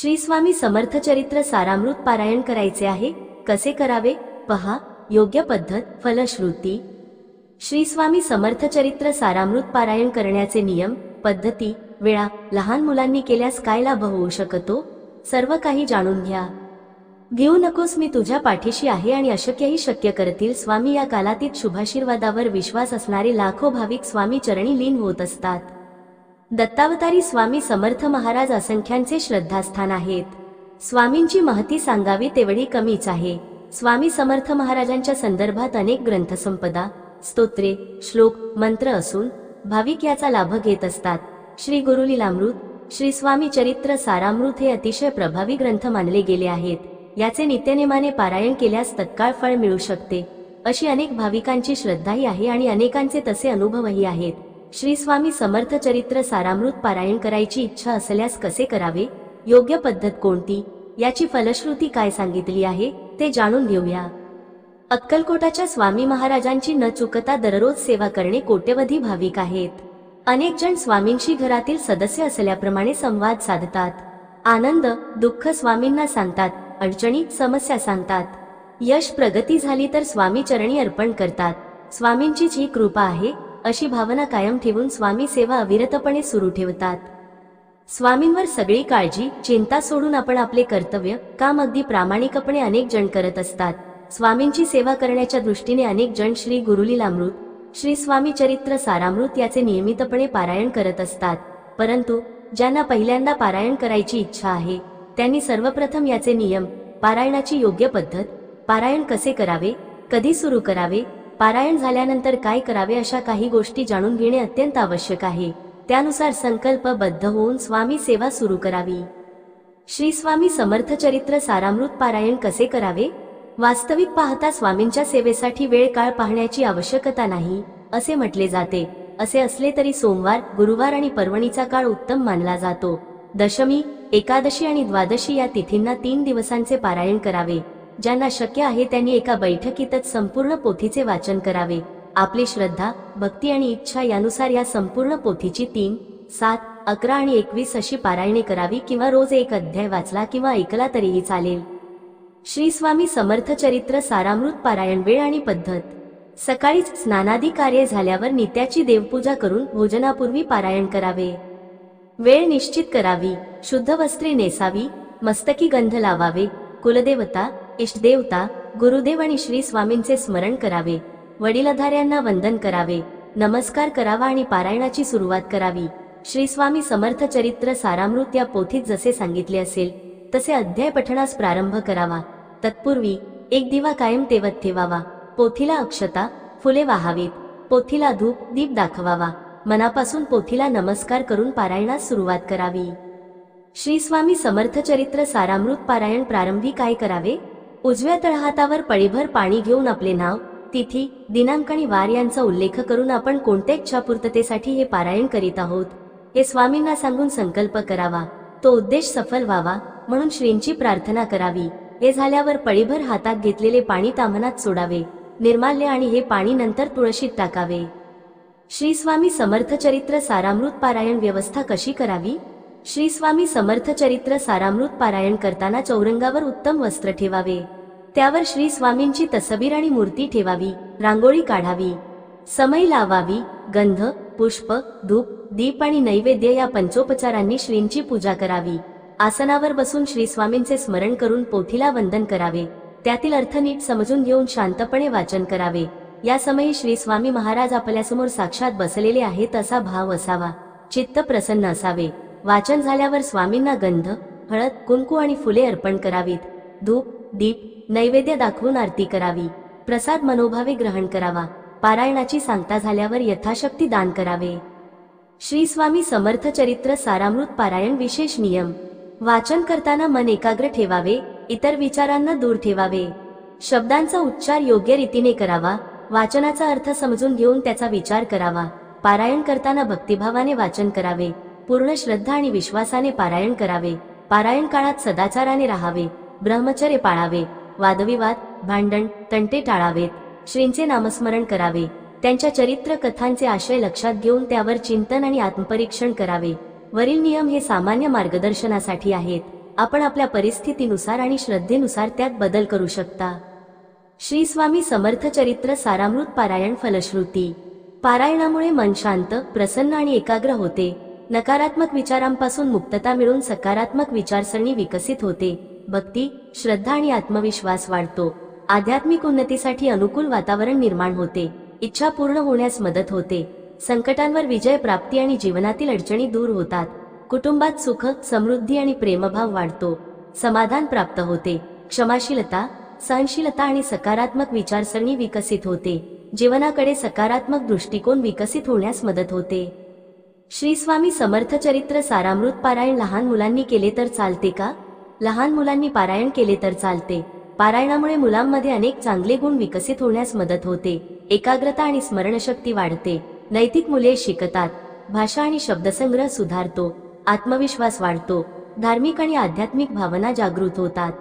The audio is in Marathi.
श्री स्वामी समर्थ चरित्र सारामृत पारायण करायचे आहे. कसे करावे? पहा. योग्य पद्धत फलश्रुती. श्री स्वामी समर्थ चरित्र सारामृत पारायण करण्याचे नियम पद्धती वेळा लहान मुलांनी केल्यास काय लाभ होऊ शकतो? सर्व काही जाणून घ्या. घेऊ नकोस मी तुझ्या पाठीशी आहे आणि अशक्यही शक्य करतील. स्वामी या कालातीत शुभाशीर्वादावर विश्वास असणारे लाखो भाविक स्वामी चरणी लीन होत असतात. दत्तावतारी स्वामी समर्थ महाराज असंख्यांचे श्रद्धास्थान आहेत. स्वामींची महती सांगावी तेवढी कमीच आहे. स्वामी समर्थ महाराजांच्या संदर्भात अनेक ग्रंथसंपदा स्तोत्रे श्लोक मंत्र असून भाविक याचा लाभ घेत असतात. श्री गुरुलीलामृत श्री स्वामी चरित्र सारामृत हे अतिशय प्रभावी ग्रंथ मानले गेले आहेत. याचे नित्यनेमाने पारायण केल्यास तत्काळ फळ मिळू शकते. अशी अनेक भाविकांची श्रद्धाही आहे आणि अनेकांचे तसे अनुभवही आहेत. श्री स्वामी समर्थ चरित्र सारामृत पारायण करायची इच्छा असल्यास कसे करावे? योग्य पद्धत कोणती? याची फलश्रुती काय सांगितली आहे ते जाणून घेऊया. अक्कलकोटाच्या स्वामी महाराजांची न चुकता दररोज सेवा करणे कोट्यवधी भाविक आहेत. अनेक जण स्वामींशी घरातील सदस्य असल्याप्रमाणे संवाद साधतात. आनंद दुःख स्वामींना सांगतात अडचणी समस्या सांगतात. यश प्रगती झाली तर स्वामी चरणी अर्पण करतात. स्वामींचीच ही कृपा आहे अशी भावना कायम ठेवून स्वामी सेवा अविरतपणे सुरू ठेवतात. स्वामींवर सगळी काळजी चिंता सोडून आपण आपले कर्तव्य काम अगदी प्रामाणिकपणे अनेक जण करत असतात. स्वामींची सेवा करण्याच्या दृष्टीने अनेक जण श्री गुरुलीलामृत श्री स्वामी चरित्र सारामृत याचे नियमितपणे पारायण करत असतात. परंतु ज्यांना पहिल्यांदा पारायण करायची इच्छा आहे त्यांनी सर्वप्रथम याचे नियम पारायणाची योग्य पद्धत पारायण कसे करावे कधी सुरू करावे पारायण झाल्यानंतर काय करावे अशा काही गोष्टी जाणून घेणे अत्यंत आवश्यक आहे. त्यानुसार संकल्पबद्ध होऊन स्वामी सेवा सुरू करावी. श्री स्वामी समर्थ चरित्र सारामृत पारायण कसे करावे? वास्तविक पाहता स्वामींच्या सेवेसाठी वेळ काळ पाहण्याची आवश्यकता नाही असे म्हटले जाते. असे असले तरी सोमवार गुरुवार आणि पर्वणीचा काळ उत्तम मानला जातो. दशमी एकादशी आणि द्वादशी या तिथींना तीन दिवसांचे पारायण करावे. ज्यांना शक्य आहे त्यांनी एका बैठकीतच संपूर्ण पोथीचे वाचन करावे. आपली श्रद्धा भक्ती आणि इच्छा यानुसार या संपूर्ण पोथीची तीन सात अकरा आणि एकवीस अशी पारायणे करावी किंवा रोज एक अध्याय वाचला किंवा ऐकला तरीही चालेल. श्री स्वामी समर्थ चरित्र सारामृत पारायण वेळ आणि पद्धत. सकाळीच स्नानादी कार्य झाल्यावर नित्याची देवपूजा करून भोजनापूर्वी पारायण करावे. वेळ निश्चित करावी शुद्ध वस्त्रे नेसावी मस्तकी गंध लावावे कुलदेवता इष्टदेवता गुरुदेव आणि श्री स्वामींचे स्मरण करावे. वडिलधाऱ्यांना वंदन करावे. नमस्कार करावा आणि पारायणाची सुरुवात करावी. श्री स्वामी समर्थ चरित्र सारामृत या पोथीत जसे सांगितले असेल तसे अध्याय पठणास प्रारंभ करावा. तत्पूर्वी एक दिवा कायम तेवत ठेवावा. पोथीला अक्षता फुले वाहावीत. पोथीला धूप दीप दाखवावा. मनापासून पोथीला नमस्कार करून पारायणास सुरुवात करावी. श्री स्वामी समर्थ चरित्र सारामृत पारायण प्रारंभी काय करावे? उजव्या तळहातावर पळीभर पाणी घेऊन आपले नाव तिथी दिनांक आणि वार यांचा उल्लेख करून आपण कोणत्या इच्छापूर्ततेसाठी हे पारायण करीत आहोत? हे स्वामींना सांगून संकल्प करावा. तो उद्देश सफल व्हावा म्हणून श्रींची प्रार्थना करावी. हे झाल्यावर पळीभर हातात घेतलेले पाणी तामनात सोडावे. निर्माल्य आणि हे पाणी नंतर तुळशीत टाकावे. श्री स्वामी समर्थ चरित्र सारामृत पारायण व्यवस्था कशी करावी? श्री स्वामी समर्थ चरित्र सारामृत पारायण करताना चौरंगावर उत्तम वस्त्र ठेवावे. त्यावर श्री स्वामींची तसबीर आणि मूर्ती ठेवावी रांगोळी काढावी. समय लावावी गंध पुष्प धूप दीप आणि नैवेद्य या पंचोपचारांनी श्रींची पूजा करावी. आसनावर बसून श्री स्वामींचे स्मरण करून पोथीला वंदन करावे. त्यातील अर्थ नीट समजून घेऊन शांतपणे वाचन करावे. या समयी श्री स्वामी महाराज आपल्यासमोर साक्षात बसलेले आहेत असा भाव असावा. चित्त प्रसन्न असावे. वाचन झाल्यावर स्वामींना गंध हळद कुंकू आणि फुले अर्पण करावीत. धूप दीप नैवेद्य दाखवून आरती करावी. प्रसाद मनोभावे ग्रहण करावा. पारायणाची सांगता झाल्यावर यथाशक्ती दान करावे. श्री स्वामी समर्थ चरित्र सारामृत पारायण विशेष नियम. वाचन करताना मन एकाग्र ठेवावे इतर विचारांना दूर ठेवावे. शब्दांचा उच्चार योग्य रीतीने करावा वाचनाचा अर्थ समजून घेऊन त्याचा विचार करावा. पारायण करताना भक्तिभावाने वाचन करावे पूर्ण श्रद्धा आणि विश्वासाने पारायण करावे. पारायण काळात सदाचाराने राहावे. ब्रह्मचर्य पाळावे. वादविवाद भांडण तंटे टाळावेत. श्रींचे नामस्मरण करावे. त्यांच्या चरित्र कथांचे आशय लक्षात घेऊन त्यावर चिंतन आणि आत्मपरीक्षण करावे. वरील नियम हे सामान्य मार्गदर्शनासाठी आहेत. आपण आपल्या परिस्थितीनुसार आणि श्रद्धेनुसार त्यात बदल करू शकता. श्री स्वामी समर्थ चरित्र सारामृत पारायण फलश्रुती. पारायणामुळे मन शांत प्रसन्न आणि एकाग्र होते. नकारात्मक विचारांपासून मुक्तता मिळून सकारात्मक विचारसरणी विकसित होते. भक्ती श्रद्धा आणि आत्मविश्वास वाढतो. आध्यात्मिक उन्नतीसाठी अनुकूल वातावरण निर्माण होते. इच्छा पूर्ण होण्यास मदत होते. संकटांवर विजय प्राप्ती आणि जीवनातील अडचणी दूर होतात. कुटुंबात सुख समृद्धी आणि प्रेमभाव वाढतो. समाधान प्राप्त होते. क्षमाशीलता सहनशीलता आणि सकारात्मक विचारसरणी विकसित होते. जीवनाकडे सकारात्मक दृष्टिकोन विकसित होण्यास मदत होते. श्री स्वामी समर्थ चरित्र सारामृत पारायण लहान मुलांनी केले तर चालते का? लहान मुलांनी पारायण केले तर चालते. पारायणामुळे मुलांमध्ये अनेक चांगले गुण विकसित होण्यास मदत होते. एकाग्रता आणि स्मरणशक्ती वाढते. नैतिक मुले शिकतात. भाषा आणि शब्दसंग्रह सुधारतो. आत्मविश्वास वाढतो. धार्मिक आणि आध्यात्मिक भावना जागृत होतात.